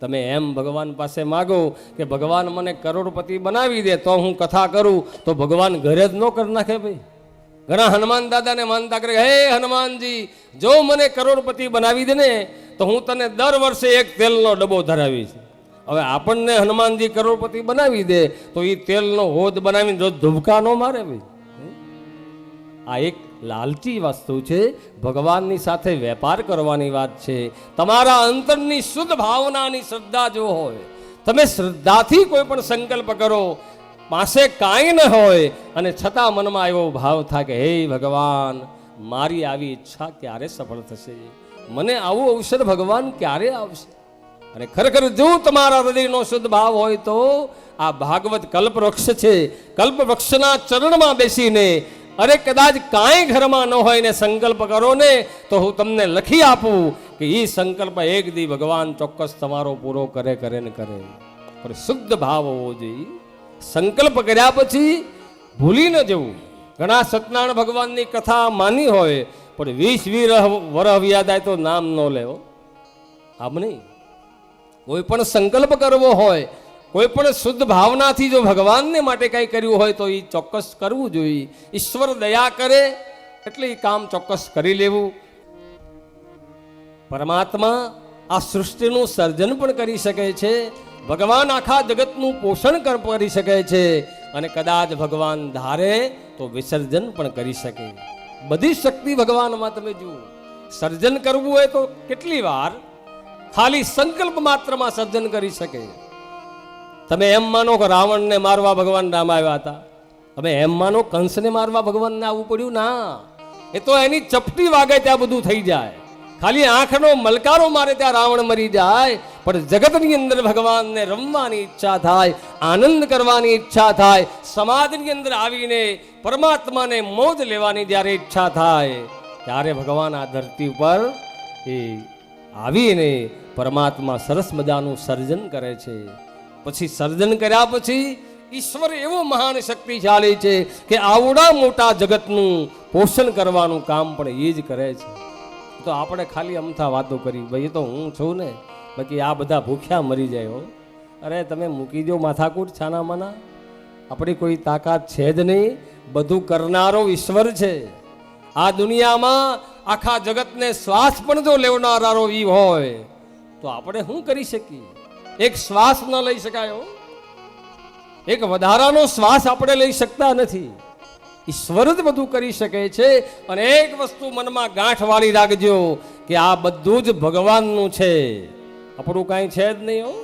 તમે એમ ભગવાન પાસે માગો કે ભગવાન મને કરોડપતિ બનાવી દે તો હું કથા કરું, તો ભગવાન ઘરે જ ન કરી નાખે ભાઈ. ઘણા હનુમાન દાદાને માનતા કરે, હે હનુમાનજી, જો મને કરોડપતિ બનાવી દે ને, તો હું તને દર વર્ષે એક તેલનો ડબ્બો ધરાવીશ. હવે આપણને હનુમાનજી કરોડપતિ બનાવી દે, તો એ તેલનો હોદ બનાવીને રોજ ધુબકા ન મારે ભાઈ. આ એક લાલચી વસ્તુ છે. ભગવાનની સાથે વેપાર કરવાની વાત છે. તમારા અંતરની શુદ્ધ ભાવનાની શ્રદ્ધા જો હોય, તમે શ્રદ્ધાથી કોઈ પણ સંકલ્પ કરો, પાસે કાંઈ ન હોય અને છતાં મનમાં એવો ભાવ થાય કે, હે ભગવાન, મારી આવી ઈચ્છા ક્યારે સફળ થશે? મને આવું અવસર ભગવાન ક્યારે આવશે? અને ખરેખર જો તમારા હૃદયનો શુદ્ધ ભાવ હોય તો આ ભાગવત કલ્પવૃક્ષ છે. કલ્પવૃક્ષના ચરણમાં બેસીને અરે કદાચ કાંઈ ઘરમાં ન હોય ને સંકલ્પ કરો ને, તો હું તમને લખી આપું કે એ સંકલ્પ એક દી ભગવાન ચોક્કસ તમારો પૂરો કરે કરે ને કરે. પણ શુદ્ધ ભાવ હોવો જોઈએ. સંકલ્પ કર્યા પછી ભૂલી ન જવું. ઘણા સત્યનારાયણ ભગવાનની કથા માની હોય, પણ વીસ વીર વરહ વ્યાદાય તો નામ ન લેવો. આમ નહીં. કોઈ પણ સંકલ્પ કરવો હોય કોઈ પણ શુદ્ધ ભાવનાથી જો ભગવાનને માટે કંઈ કર્યું હોય તો એ ચોક્કસ કરવું જોઈએ. ઈશ્વર દયા કરે એટલે એ કામ ચોક્કસ કરી લેવું. પરમાત્મા આ સૃષ્ટિનું સર્જન પણ કરી શકે છે. ભગવાન આખા જગતનું પોષણ કરી શકે છે. અને કદાચ ભગવાન ધારે તો વિસર્જન પણ કરી શકે. બધી શક્તિ ભગવાનમાં તમે જુઓ. સર્જન કરવું હોય તો કેટલી વાર? ખાલી સંકલ્પ માત્રમાં સર્જન કરી શકે. તમે એમ માનો કે રાવણને મારવા ભગવાન રામ આવ્યા હતા. તમે એમ માનો કંસને મારવા ભગવાનને આવવું પડ્યું? ના. એ તો એની ચપટી વાગે ત્યાં બધું થઈ જાય. ખાલી આંખનો મલકારો મારે ત્યાં રાવણ મરી જાય. પણ જગતની અંદર ભગવાનને રમવાની ઈચ્છા થાય, આનંદ કરવાની ઈચ્છા થાય, સમાજની અંદર આવીને પરમાત્માને મોજ લેવાની જ્યારે ઈચ્છા થાય, ત્યારે ભગવાન આ ધરતી ઉપર એ આવીને પરમાત્મા સરસ મજાનું સર્જન કરે છે. પછી સર્જન કર્યા પછી ઈશ્વર એવો મહાન શક્તિશાળી છે કે આવડા મોટા જગતનું પોષણ કરવાનું કામ પણ એ જ કરે છે. તો આપણે ખાલી અમથા વાતો કરી. ભાઈ, એ તો હું છું ને. બાકી આ બધા ભૂખ્યા મરી જાય હો. અરે, તમે મૂકી દો માથાકૂટ છાનામાના. આપણી કોઈ તાકાત છે જ નહીં. બધું કરનારો ઈશ્વર છે. આ દુનિયામાં આખા જગતને શ્વાસ પણ જો લેવનારો એ હોય, તો આપણે શું કરી શકીએ? એક શ્વાસ ન લઈ શકાયો એક વધારાનો શ્વાસ આપણે લઈ શકતા નથી. ઈશ્વર જ બધું કરી શકે છે અને એક વસ્તુ મનમાં ગાંઠ વાળી રાખજો કે આ બધું જ ભગવાનનું છે. આપણું કાંઈ છે જ નહીં હો.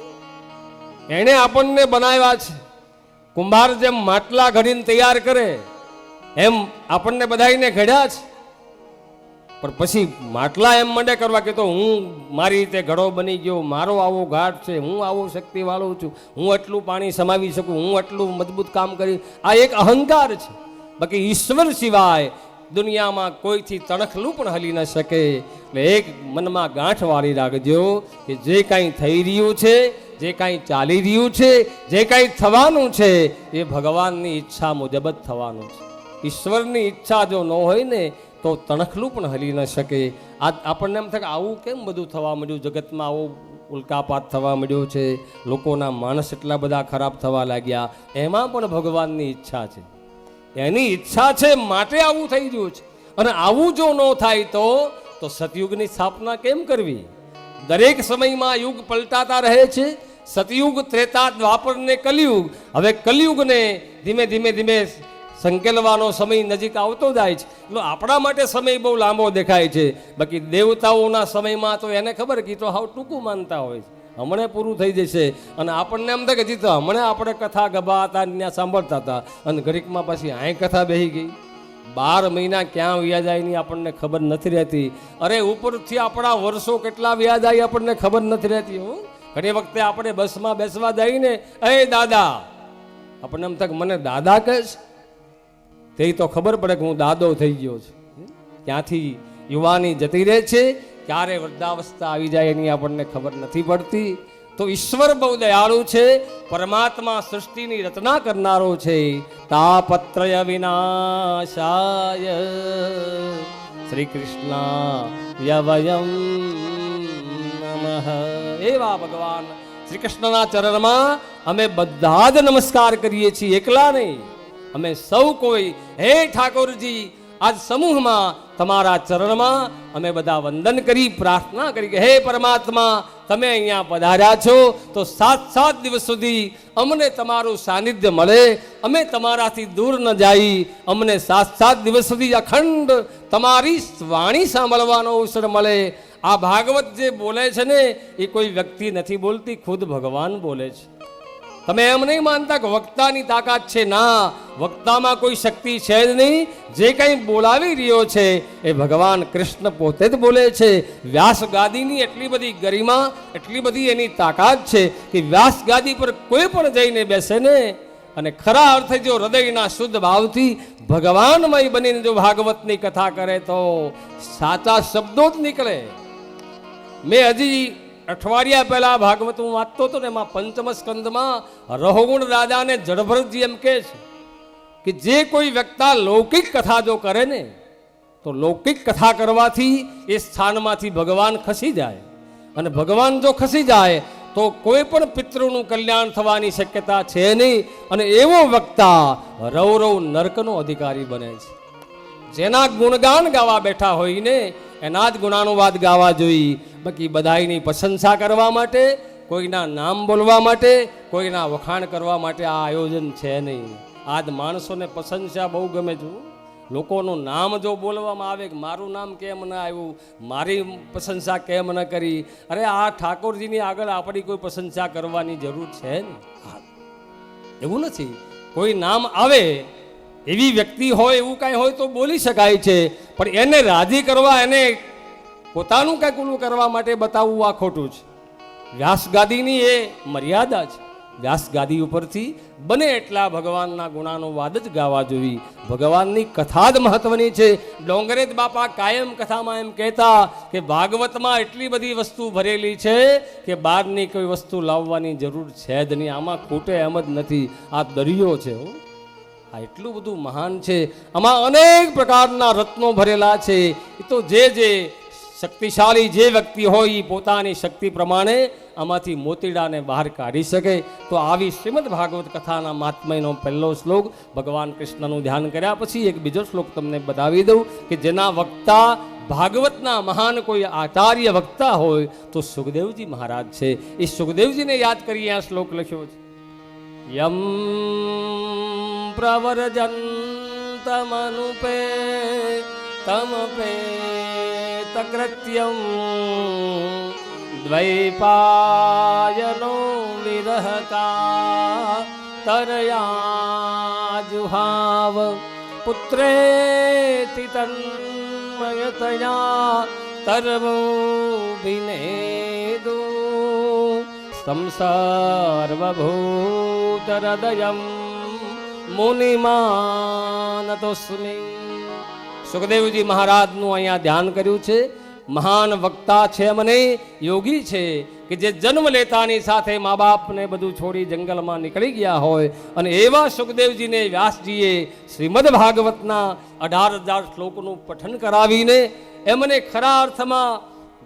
એણે આપણને બનાવ્યા છે. કુંભાર જેમ માટલા ઘડીને તૈયાર કરે, એમ આપણને બધાઈને ઘડ્યા છે. પણ પછી માટલા એમ મંડે કરવા કે તો હું મારી રીતે ઘડો બની ગયો, મારો આવો ઘાટ છે, હું આવો શક્તિવાળો છું, હું આટલું પાણી સમાવી શકું, હું આટલું મજબૂત કામ કરી. આ એક અહંકાર છે. બાકી ઈશ્વર સિવાય દુનિયામાં કોઈથી તણખલું પણ હલી ન શકે. એટલે એક મનમાં ગાંઠ વાળી રાખજો કે જે કાંઈ થઈ રહ્યું છે, જે કાંઈ ચાલી રહ્યું છે, જે કાંઈ થવાનું છે, એ ભગવાનની ઈચ્છા મુજબ જ થવાનું છે. ઈશ્વરની ઈચ્છા જો ન હોય ને તો તણખલું પણ હલી ન શકે. આ આપણને એમ થાય કે આવું કેમ બધું થવા માંડ્યું? જગતમાં આવું ઉલ્કાપાત થવા માંડ્યો છે. લોકોના માણસ એટલા બધા ખરાબ થવા લાગ્યા. એમાં પણ ભગવાનની ઈચ્છા છે. એની ઈચ્છા છે માટે આવું થઈ ગયું છે. અને આવું જો ન થાય તો તો સતયુગની સ્થાપના કેમ કરવી? દરેક સમયમાં યુગ પલટાતા રહે છે. સતયુગ ત્રેતા દ્વાપર ને કલયુગ. હવે કલયુગને ધીમે ધીમે ધીમે સંકેલવાનો સમય નજીક આવતો જાય છે. એટલે આપણા માટે સમય બહુ લાંબો દેખાય છે. બાકી દેવતાઓના સમયમાં તો એને ખબર કે તો હાવ ટૂંકું માનતા હોય છે. હમણે પૂરું થઈ જશે અને આપણને એમ થાય કે તો હમણે આપણે કથા ગભા હતા ત્યાં સાંભળતા હતા. અને ઘડીકમાં પછી આય કથા બેહી ગઈ. બાર મહિના ક્યાં વ્યાજ જાય ની આપણને ખબર નથી રહેતી. અરે ઉપરથી આપણા વર્ષો કેટલા વ્યાજ આવી આપણને ખબર નથી રહેતી હું. ઘણી વખતે આપણે બસમાં બેસવા જઈને એ દાદા. આપણને એમ થાય મને દાદા કહેશ. તે તો ખબર પડે કે હું દાદો થઈ ગયો છું. ક્યાંથી યુવાની જતી રહે છે? ક્યારે વૃદ્ધાવસ્થા આવી જાય એની આપણને ખબર નથી પડતી. તો ઈશ્વર બહુ દયાળુ છે. પરમાત્મા સૃષ્ટિની રચના કરનારો છે. તાપત્રય વિનાશાય. શ્રી કૃષ્ણ યવયમ નમઃ. એવા ભગવાન શ્રી કૃષ્ણના ચરણમાં અમે બધા જ નમસ્કાર કરીએ છીએ. એકલા નહીં. અમે સૌ કોઈ. હે ઠાકોરજી, આજ સમૂહમાં તમારા ચરણમાં અમે બધા વંદન કરી, પ્રાર્થના કરી કે, હે પરમાત્મા, તમે અહીંયા પધાર્યા છો, તો સાત સાત દિવસ સુધી અમને તમારું સાનિધ્ય મળે, અમે તમારાથી દૂર ન જાય, અમને સાત સાત દિવસ સુધી અખંડ તમારી વાણી સાંભળવાનો અવસર મળે. આ ભાગવત જે બોલે છે ને, એ કોઈ વ્યક્તિ નથી બોલતી, ખુદ ભગવાન બોલે છે. તમે એમ નહીં માનતા કે વક્તાની તાકાત છે. ના વક્તામાં કોઈ શક્તિ છે જ નહીં. જે કંઈ બોલાવી રહ્યો છે, એ ભગવાન કૃષ્ણ પોતે જ બોલે છે. વ્યાસ ગાદીની એટલી બધી ગરિમા, એટલી બધી એની તાકાત છે કે વ્યાસ ગાદી પર કોઈ પણ જઈને બેસે ને, અને ખરા અર્થે જો હૃદયના શુદ્ધ ભાવથી ભગવાનમય બનીને જો ભાગવતની કથા કરે તો સાચા શબ્દો જ નીકળે. મેં હજી અઠવાડિયા પહેલા ભાગવત હું વાંચતો હતો ને, એમાં પંચમ સ્કંદમાં રહોગુણ દાદાને જડભરતજી એમ કહે છે કે જે કોઈ વ્યક્તા લૌકિક કથા જો કરે ને, તો લૌકિક કથા કરવાથી એ સ્થાનમાંથી ભગવાન ખસી જાય. અને ભગવાન જો ખસી જાય, તો કોઈ પણ પિતૃનું કલ્યાણ થવાની શક્યતા છે નહીં. અને એવો વક્તા રવ રવ નર્કનો અધિકારી બને છે. જેના ગુણગાન ગાવા બેઠા હોઈને એના જ ગુણાનુવાદ ગાવા જોઈ, બાકી બધાયની પ્રશંસા કરવા માટે, કોઈના નામ બોલવા માટે, કોઈના વખાણ કરવા માટે આ આયોજન છે નહીં. આજ માણસોને પ્રશંસા બહુ ગમે છે. લોકોનું નામ જો બોલવામાં આવે કે મારું નામ કેમ ન આવ્યું, મારી પ્રશંસા કેમ ન કરી? અરે, આ ઠાકોરજીની આગળ આપણી કોઈ પ્રશંસા કરવાની જરૂર છે ને? એવું નથી. કોઈ નામ આવે, એવી વ્યક્તિ હોય, એવું કાંઈ હોય તો બોલી શકાય છે. પણ એને રાજી કરવા, એને પોતાનું કાંઈક ઓલું કરવા માટે બતાવવું આ ખોટું છે. વ્યાસગાદીની એ મર્યાદા છે. વ્યાસગાદી ઉપરથી બને એટલા ભગવાનના ગુણાનો વાદ જ ગાવા જોઈ ભગવાનની કથા જ મહત્વની છે. ડોંગરેજ બાપા કાયમ કથામાં એમ કહેતા કે ભાગવતમાં એટલી બધી વસ્તુ ભરેલી છે કે બહારની કોઈ વસ્તુ લાવવાની જરૂર છે જ નહીં. આમાં ખૂટે એમ જ નથી. આ દરિયો છે હો. આ એટલું બધું મહાન છે. આમાં અનેક પ્રકારના રત્નો ભરેલા છે. એ તો જે જે શક્તિશાળી જે વ્યક્તિ હોય એ પોતાની શક્તિ પ્રમાણે આમાંથી મોતીડાને બહાર કાઢી શકે. તો આવી શ્રીમદ ભાગવત કથાના મહાત્મયનો પહેલો શ્લોક ભગવાન કૃષ્ણનું ધ્યાન કર્યા પછી એક બીજો શ્લોક તમને બતાવી દઉં કે જેના વક્તા ભાગવતના મહાન કોઈ આચાર્ય વક્તા હોય તો સુખદેવજી મહારાજ છે. એ સુખદેવજીને યાદ કરી આ શ્લોક લખ્યો છે. યમ પ્રવરજંતમનુપે तमपेतकृत्यं द्वैपायनो विरहका तरया जुहाव पुत्रेति तन्मयतया तर्वोभिनेदु तं सर्वभूतहृदयं मुनिमानतोऽस्मि સુખદેવજી મહારાજનું અહીંયા ધ્યાન કર્યું છે. મહાન વક્તા છે મને, યોગી છે કે જે જન્મ લેતાની સાથે મા બાપને બધું છોડી જંગલમાં નીકળી ગયા હોય. અને એવા સુખદેવજીને વ્યાસજીએ શ્રીમદ ભાગવતના અઢાર હજાર શ્લોકનું પઠન કરાવીને એમને ખરા અર્થમાં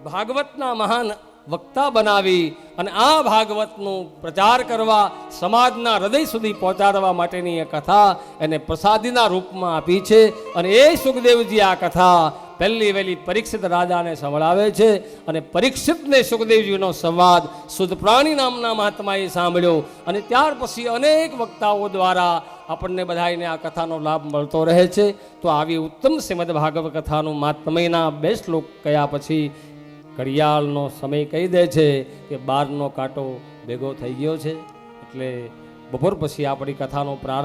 ભાગવતના મહાન વક્તા બનાવી અને આ ભાગવતનું પ્રચાર કરવા સમાજના હૃદય સુધી પહોંચાડવા માટેની એ કથા એને પ્રસાદીના રૂપમાં આપી છે. અને એ સુખદેવજી આ કથા પહેલી વહેલી પરીક્ષિત રાજાને સંભળાવે છે અને પરીક્ષિતને સુખદેવજીનો સંવાદ શુદ્ધ નામના મહાત્માએ સાંભળ્યો. અને ત્યાર પછી અનેક વક્તાઓ દ્વારા આપણને બધાને આ કથાનો લાભ મળતો રહે છે. તો આવી ઉત્તમ શ્રીમદ ભાગવત કથાનું મહાત્મયના બે શ્લોક કયા પછી ઘડિયાળનો સમય કહી દે છે કે બારનો કાંટો ભેગો થઈ ગયો છે. એટલે બપોર પછી આપણી કથાનો પ્રારંભ